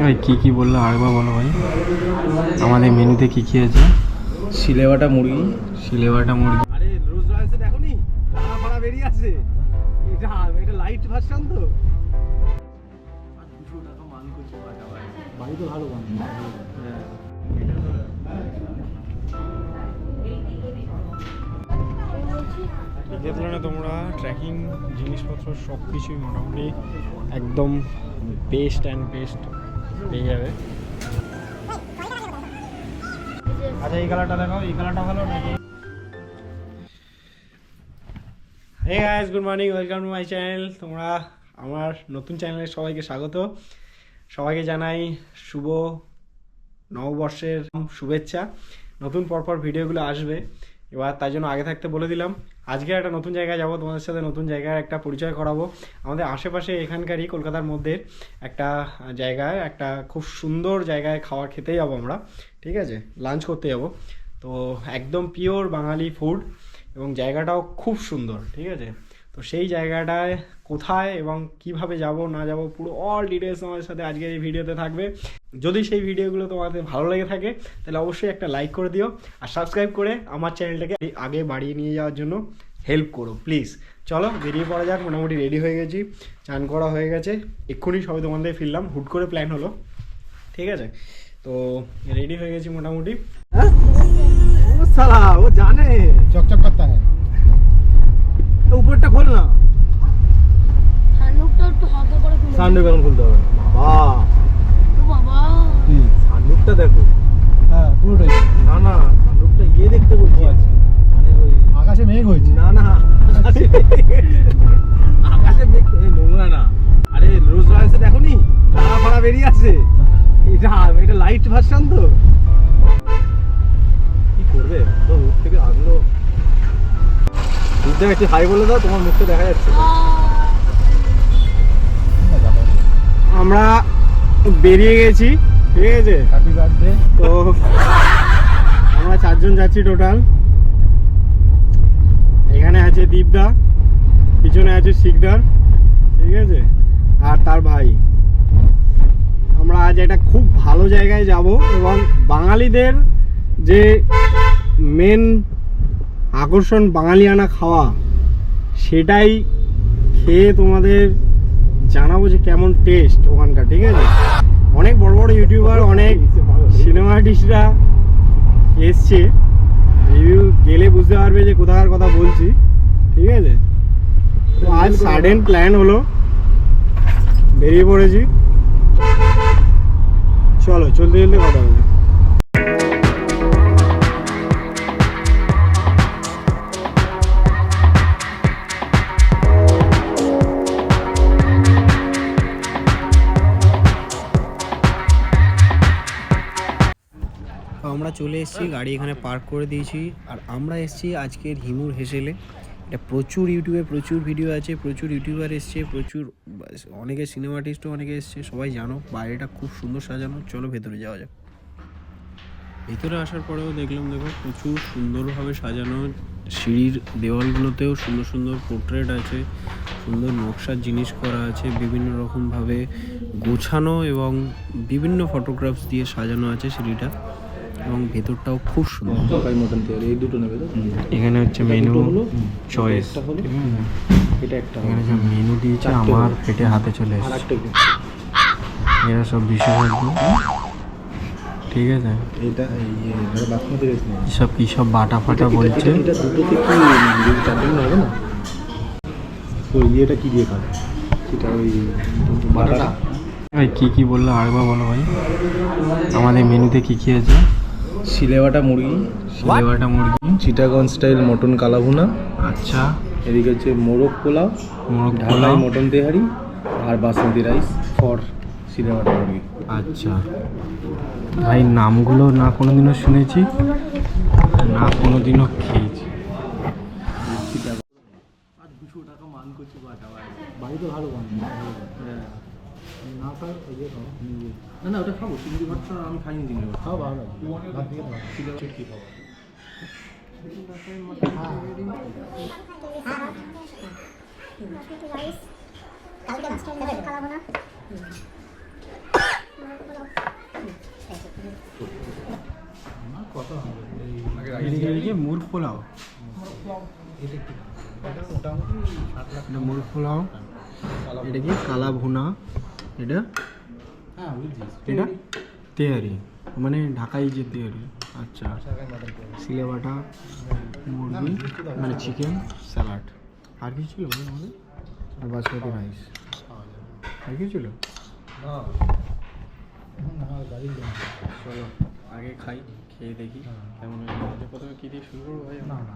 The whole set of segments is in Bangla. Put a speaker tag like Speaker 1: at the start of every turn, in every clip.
Speaker 1: ভাই কি কি বলল আরেকবার বলো ভাই? আমাদের মেনুতে কি কি আছে?
Speaker 2: সিলেবাটা মুরগি।
Speaker 1: সিলেবাটা মুরগি।
Speaker 2: আরে রোজ দেখো নি ভাড়া ভাড়া বেরিয়ে আছে। এটা এটা লাইট ভার্সন তো। বাড়ি তো ভালো
Speaker 1: দেখলে তোমরা ট্রেকিং জিনিসপত্র সব কিছুই মোটামুটি একদম বেস্ট অ্যান্ড বেস্ট পেয়ে যাবে আচ্ছা এই কালারটা দেখাও এই কালারটা ভালো নাকি? Hey guys good morning welcome to my channel তোমরা আমার নতুন চ্যানেলে সবাইকে স্বাগত। সবাইকে জানাই শুভ নববর্ষের শুভেচ্ছা। নতুন পরপর ভিডিওগুলো আসবে। এবার তাই জন্য আগে থাকতে বলে দিলাম। আজকে একটা নতুন জায়গায় যাব, তোমাদের সাথে নতুন জায়গার একটা পরিচয় করাবো। আমাদের আশেপাশে এখানকারই কলকাতার মধ্যে একটা জায়গায় একটা খুব সুন্দর জায়গায় খাওয়া খেতে যাব আমরা, ঠিক আছে? লাঞ্চ করতে যাব। তো একদম পিওর বাঙালি ফুড এবং জায়গাটাও খুব সুন্দর, ঠিক আছে? তো সেই জায়গাটায় কোথায় এবং কীভাবে যাব না যাব পুরো অল ডিটেলস আমাদের সাথে আজকের এই ভিডিওতে থাকবে। যদি সেই ভিডিওগুলো তোমাদের ভালো লেগে থাকে তাহলে অবশ্যই একটা লাইক করে দিও আর সাবস্ক্রাইব করে আমার চ্যানেলটাকে আগে বাড়িয়ে নিয়ে যাওয়ার জন্য হেল্প করো প্লিজ চলো বেরিয়ে পড়া যাক মোটামুটি রেডি হয়ে গেছি চান করা হয়ে গেছে। এক্ষুনি সবাই তোমাদের ফিরলাম হুট করে প্ল্যান হলো। ঠিক আছে? তো রেডি হয়ে গেছি মোটামুটি।
Speaker 2: জানে।
Speaker 3: চকচক
Speaker 2: করতে উপরটা খোল না।
Speaker 4: সানরুফটা একটু হালকা করে খুলে
Speaker 2: সানরুফ এখন খুলতে হবে না। বাবা।
Speaker 4: ও বাবা।
Speaker 2: সানরুফটা দেখো।
Speaker 3: হ্যাঁ পুরোটাই।
Speaker 2: না না সানরুফটা ইয়ে দেখতে বলছি। মানে ওই
Speaker 3: আকাশে মেঘ হয়েছে।
Speaker 2: না না আকাশে আকাশে মেঘ। নোংরা না। আরে রোজ রয়েছে দেখো নি ভাড়া ভাড়া বেরিয়ে আছে এটা এটা লাইট ভার্সন তো। কি করবে? তো মুখ থেকে আসলো বুঝতে একটু হাই বলে দাও তোমার মুখটা দেখা যাচ্ছে।
Speaker 1: আমরা বেরিয়ে গেছি ঠিক আছে? তো আমরা চারজন যাচ্ছি টোটাল এখানে আছে দীপদা পিছনে আছে শিকদার ঠিক আছে? আর তার ভাই। আমরা আজ একটা খুব ভালো জায়গায় যাব এবং বাঙালিদের যে মেন আকর্ষণ বাঙালিয়ানা খাওয়া, সেটাই খেয়ে তোমাদের জানাব যে কেমন টেস্ট ওখানকার, ঠিক আছে? অনেক বড় বড় ইউটিউবার অনেক সিনেমা আর্টিস্টরা এসছে। রিভিউ গেলে বুঝতে পারবে যে কোথাকার কথা বলছি, ঠিক আছে? তো আজ সাডেন প্ল্যান হলো, বেরিয়ে পড়েছি। চলো, চলতে চলতে কথা বলি। চলে এসেছি, গাড়ি এখানে পার্ক করে দিয়েছি। আর আমরা এসেছি আজকের হিমুর হেসেলে। এটা প্রচুর ইউটিউবে প্রচুর ভিডিও আছে, প্রচুর ইউটিউবার এসছে, প্রচুর অনেকে সিনেমা আর্টিস্টও অনেকে এসছে, সবাই জানো। বাইরেটা খুব সুন্দর সাজানো, চলো ভেতরে যাওয়া যাক। ভেতরে আসার পরেও দেখলাম, দেখো, প্রচুর সুন্দরভাবে সাজানো। সিঁড়ির দেওয়ালগুলোতেও সুন্দর সুন্দর পোর্ট্রেট আছে, সুন্দর নকশার জিনিস করা আছে, বিভিন্ন রকমভাবে গোছানো এবং বিভিন্ন ফটোগ্রাফস দিয়ে সাজানো আছে সিঁড়িটা। এবং ভেতরটাও খুব সুন্দর।
Speaker 2: তরকারি মটন তৈরি এই দুটো নেবে তো?
Speaker 1: এখানে হচ্ছে মেনু চয়েস
Speaker 2: এটা একটা
Speaker 1: এখানে যে মেনু দিয়েছে আমার পেটে হাতে চলে এসেছে। এরা সব বিশেষজ্ঞ ঠিক আছে?
Speaker 2: এটা
Speaker 1: সব কি সব বাটা ফাটা বলছে?
Speaker 2: এটা দুটো থেকে হবে না? ওই ইয়েটা কি দিয়ে খাবে? সেটা ওই বাটাটা।
Speaker 1: ভাই কি কি বলল? আরেকবার বলো ভাই। আমাদের মেনুতে কি কি আছে?
Speaker 2: সিলেবাটা মুরগি।
Speaker 1: সিলেবাটা মুরগি।
Speaker 2: Chittagong style mutton kala bhuna.
Speaker 1: আচ্ছা।
Speaker 2: এদিকে হচ্ছে মোরগ পোলাও
Speaker 1: মোরগ
Speaker 2: ঢালাই
Speaker 1: পোলাও।
Speaker 2: মটন তেহারি আর বাসমতি রাইস ফর সিলেবাটা মুরগি।
Speaker 1: আচ্ছা। ভাই নামগুলো না কোনোদিনও শুনেছি না কোনোদিনও খেয়েছি।
Speaker 2: দুশো টাকা মান করছে বাটা বাড়ি তো ভালো না ওই যে না না ওটা খাব চিংড়ি ভাতটা আমি খাইনি চিংড়ি ভাত খাও ভালো ভাত কি খাব
Speaker 1: মুরগ পোলাও
Speaker 2: এটা
Speaker 1: মুরগ পোলাও এটা কি কালা ভুনা এটা?
Speaker 2: হ্যাঁ বুঝছি
Speaker 1: এটা? তেহারি মানে ঢাকাই যে তেহারি আচ্ছা।
Speaker 2: মাটন করে
Speaker 1: মুরগি মানে চিকেন স্যালাড। আর কি ছিল আর বাসমতি রাইস আর কি ছিল? চলো আগে খাই খেয়ে দেখি
Speaker 2: হ্যাঁ।
Speaker 1: কেমন প্রথমে কী দিয়ে শুরু করব ভাই?
Speaker 2: না না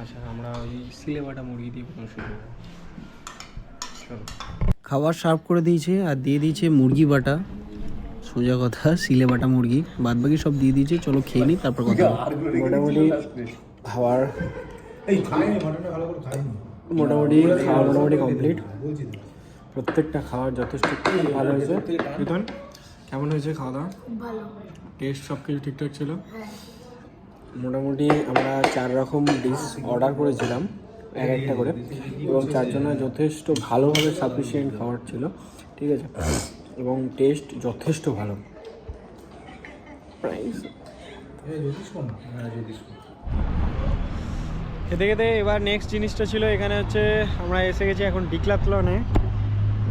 Speaker 1: আচ্ছা আমরা ওই সিলে বাটা মুরগি দিয়ে প্রথমে শুরু করব। চলো। খাবার সার্ভ করে দিয়েছে আর দিয়ে দিয়েছে মুরগি বাটা। সোজা কথা সিলে বাটা মুরগি। বাদ বাকি সব দিয়ে দিয়েছে চলো খেয়ে নিই তারপর কথা মোটামুটি
Speaker 2: খাইনি
Speaker 1: মোটামুটি খাওয়া মোটামুটি কমপ্লিট প্রত্যেকটা খাবার যথেষ্ট ভালো হয়েছে। প্রীতন কেমন হয়েছে খাওয়া দাওয়া টেস্ট সব কিছু ঠিকঠাক ছিল? মোটামুটি আমরা চার রকম ডিশ অর্ডার করেছিলাম। এক একটা করে। এবং চারজনের যথেষ্ট ভালোভাবে সাফিসিয়েন্ট খাবার ছিল ঠিক আছে? এবং টেস্ট যথেষ্ট ভালো। প্রাইস
Speaker 2: হ্যাঁ
Speaker 1: খেতে খেতে এবার নেক্সট জিনিসটা ছিল এখানে হচ্ছে আমরা এসে গেছি এখন ডিক্লাথলনে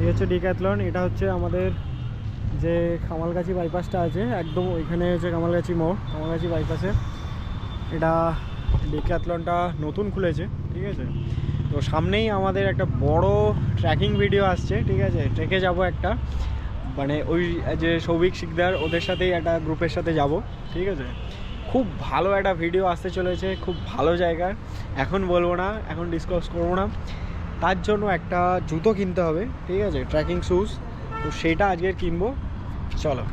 Speaker 1: এই হচ্ছে ডিক্যাথলন এটা হচ্ছে আমাদের যে কামালগাছি বাইপাসটা আছে একদম ওইখানে হচ্ছে কামালগাছি মোড় কামালগাছি বাইপাসে এটা ডিক্যাথলনটা নতুন খুলেছে। ঠিক আছে? তো সামনেই আমাদের একটা বড় ট্র্যাকিং ভিডিও আসছে, ঠিক আছে? ট্রেকে যাব একটা। মানে ওই যে সৌভিক শিকদার, ওদের সাথেই একটা গ্রুপের সাথে যাব, ঠিক আছে? খুব ভালো একটা ভিডিও আসতে চলেছে, খুব ভালো জায়গার এখন বলব না, এখন ডিসকাস করব না। তার জন্য একটা জুতো কিনতে হবে, ঠিক আছে? ট্রেকিং শ্যুজ তো সেটা আজকের কিনবো। চলো।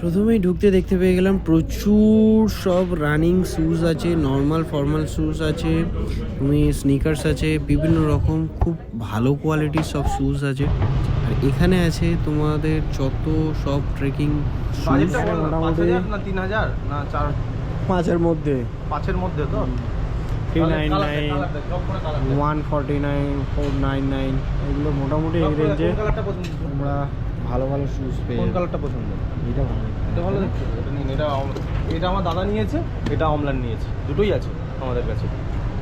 Speaker 1: প্রথমেই ঢুকতে দেখতে পেয়ে গেলাম প্রচুর সব রানিং শ্যুজ আছে নর্মাল ফর্মাল শ্যুজ আছে তুমি স্নিকার্স আছে বিভিন্ন রকম খুব ভালো কোয়ালিটির সব শ্যুজ আছে আর এখানে আছে তোমাদের যত সব ট্রেকিং শ্যুজ মোটামুটি
Speaker 2: না তিন হাজার না চার
Speaker 1: পাঁচের মধ্যে
Speaker 2: পাঁচের মধ্যে তো
Speaker 1: three nine nine one forty nine four nine nine এগুলো মোটামুটি এই রেঞ্জে আমরা ভালো ভালো শ্যুজ পেয়ে
Speaker 2: কোন কালারটা পছন্দ?
Speaker 1: এটা ভালো
Speaker 2: এটা ভালো দেখতে এটা নিন এটা এটা আমার দাদা নিয়েছে এটা অমলান নিয়েছে। দুটোই আছে আমাদের কাছে।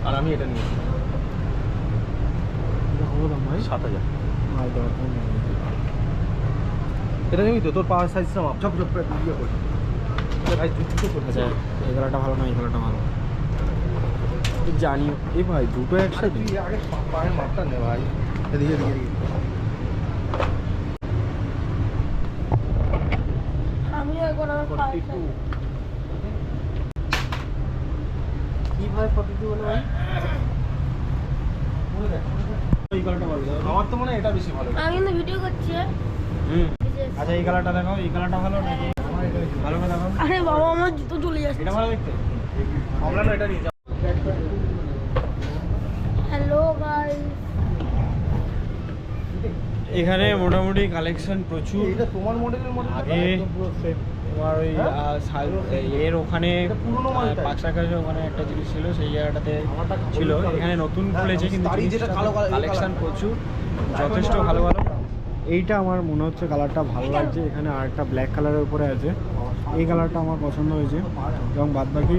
Speaker 2: আর আমি এটা নিয়েছি।
Speaker 1: এটা ভালো দাম ভাই?
Speaker 2: সাত হাজার। এটা নিবি তো তোর পাওয়ার সাইজ মাপ চপ করে ইয়ে কর ভাই জুতো করতে
Speaker 1: আচ্ছা এই কালারটা ভালো না এই কালারটা ভালো। জানি এ ভাই দুটো একসাথে?
Speaker 2: আগে পায়ের মাপটা নে ভাই। এদিকে এদিকে এদিকে
Speaker 4: আমিও এখন আমার
Speaker 2: ফর্টি টু
Speaker 1: কি ভাই ফটো টু হলো ভাই এই কালারটা ভালো
Speaker 2: আমার তো মনে হয় এটা বেশি ভালো
Speaker 4: আমি কিন্তু ভিডিও করছি।
Speaker 1: হুম। আচ্ছা এই কালারটা দেখাও এই কালারটা ভালো নাকি? ভালো করে দেখাও।
Speaker 4: আরে বাবা আমার জুতো চলে যাচ্ছে।
Speaker 1: এটা ভালো দেখতে?
Speaker 2: অমলান এটা নিয়ে যাও
Speaker 4: হ্যালো গাইস
Speaker 1: এখানে মোটামুটি কালেকশন প্রচুর।
Speaker 2: এটা তোমার মডেলের মধ্যে
Speaker 1: আগে তোমার ওই
Speaker 2: হ্যাঁ?
Speaker 1: এর ওখানে পাকশাকাশে ওখানে একটা জিনিস ছিল সেই জায়গাটাতে ছিল। এখানে নতুন
Speaker 2: হ্যাঁ,
Speaker 1: খুলেছে কিন্তু কালেকশন প্রচুর যথেষ্ট ভালো ভালো। এইটা আমার মনে হচ্ছে কালারটা ভালো লাগছে। এখানে আরেকটা ব্ল্যাক কালারের উপরে আছে। এই কালারটা আমার পছন্দ হয়েছে। এবং বাদবাকি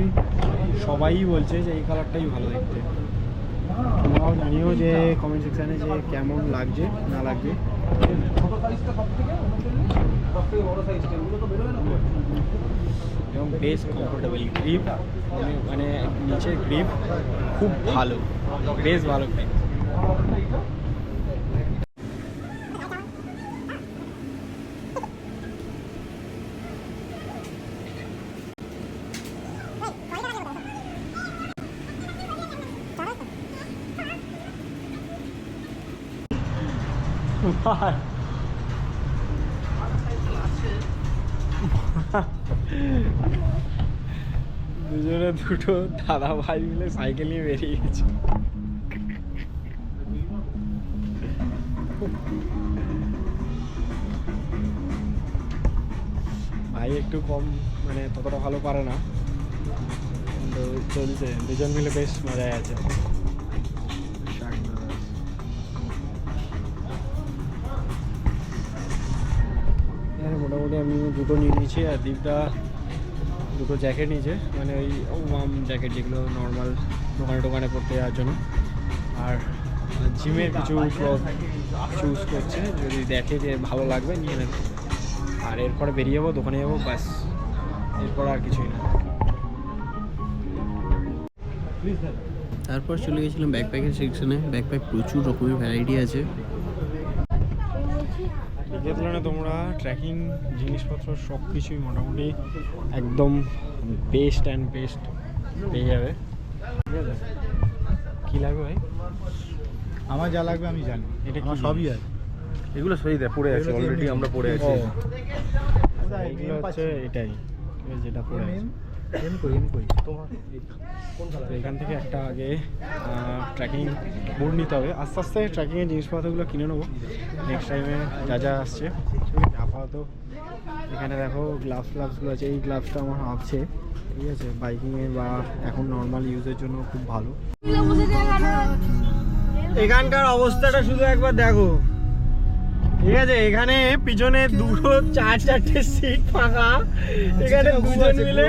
Speaker 1: সবাই বলছে যে এই কালারটাই ভালো দেখতে। তোমরাও জানিও যে কমেন্ট সেকশানে যে কেমন লাগছে না লাগছে।
Speaker 2: ছোট সাইজটা সব থেকে সব থেকে বড় সাইজটা এগুলো তো বেরোবে না
Speaker 1: এবং বেশ কমফোর্টেবল গ্রিপ মানে নিচের গ্রিপ খুব ভালো বেশ ভালো গ্রিপ দুজনে দুটো দাদা ভাই মিলে সাইকেল নিয়ে বেরিয়ে গেছে। ভাই একটু কম মানে ততটা ভালো পারে না। চলছে, দুজন মিলে বেশ মজায় আছে। মোটামুটি আমি দুটো নিয়ে নিয়েছি আর দীপটা দুটো জ্যাকেট নিয়েছে। মানে ওই ওয়াম জ্যাকেট যেগুলো নর্মাল দোকানে টোকানে পড়তে যাওয়ার জন্য। আর জিমের কিছু চুজ করছে, যদি দেখে যে ভালো লাগবে নিয়ে নেবে। আর এরপরে বেরিয়ে যাব, দোকানে যাব, ব্যাস। এরপর আর কিছুই না।
Speaker 5: তারপর চলে গেছিলাম ব্যাকপ্যাকের সেকশনে ব্যাকপ্যাক প্রচুর রকমের ভ্যারাইটি আছে।
Speaker 1: যে তুলনায় তোমরা ট্রেকিং জিনিসপত্র সব কিছুই মোটামুটি একদম বেস্ট অ্যান্ড বেস্ট পেয়ে যাবে। ঠিক আছে? কী লাগবে ভাই?
Speaker 3: আমার যা লাগবে আমি জানি।
Speaker 1: এটা
Speaker 3: আমার সবই আছে।
Speaker 2: এগুলো সেই দেখ পড়ে আছে অলরেডি আমরা পড়ে আছি।
Speaker 1: ও এইগুলো হচ্ছে এটাই ঠিক আছে, যেটা পড়ে আছে।
Speaker 3: এম করি এম করি।
Speaker 2: তোমার
Speaker 1: তো এখান থেকে একটা আগে ট্রেকিং বোর্ড নিতে হবে। আস্তে আস্তে ট্রেকিংয়ের জিনিসপত্রগুলো কিনে নেব। নেক্সট টাইমে যা যা আসছে। আপাতত এখানে দেখো গ্লাভস গ্লাভসগুলো আছে। এই গ্লাভসটা আমার আছে। ঠিক আছে বাইকিংয়ে বা এখন নর্মাল ইউজের জন্য খুব ভালো। এখানকার অবস্থাটা শুধু একবার দেখো। ঠিক আছে এখানে পিছনে দুটো চার চারটে সিট ফাঁকা এখানে দুজন মিলে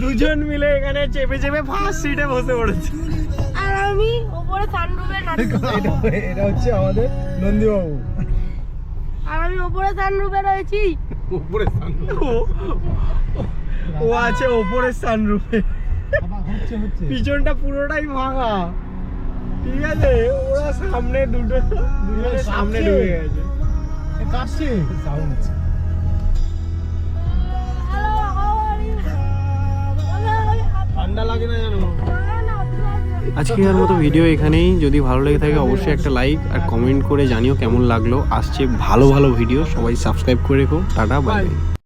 Speaker 1: দুজন মিলে এখানে চেপে চেপে ফার্স্ট সিটে বসে পড়েছে।
Speaker 4: আর আমি ওপরে সানরুফে
Speaker 3: এটা এটা হচ্ছে আমাদের নন্দীবাবু।
Speaker 4: আর আমি ওপরে সানরুফে রয়েছি।
Speaker 2: উপরে
Speaker 1: ও- ও আছে ওপরের সানরুফে
Speaker 3: আবার হচ্ছে হচ্ছে।
Speaker 1: পিছনটা পুরোটাই ফাঁকা। ঠিক আছে ওরা সামনে দুটো দুজনের সামনে ঢুকে গেছে।
Speaker 3: এ সাউন্ড
Speaker 1: ঠান্ডা লাগে না জানো?
Speaker 5: আজকে আর মতো ভিডিও এখানেই। যদি ভালো লেগে থাকে অবশ্যই একটা লাইক আর কমেন্ট করে জানিও কেমন লাগল। আসছে ভালো ভালো ভিডিও সবাই সাবস্ক্রাইব করে রেখো। Tata bye bye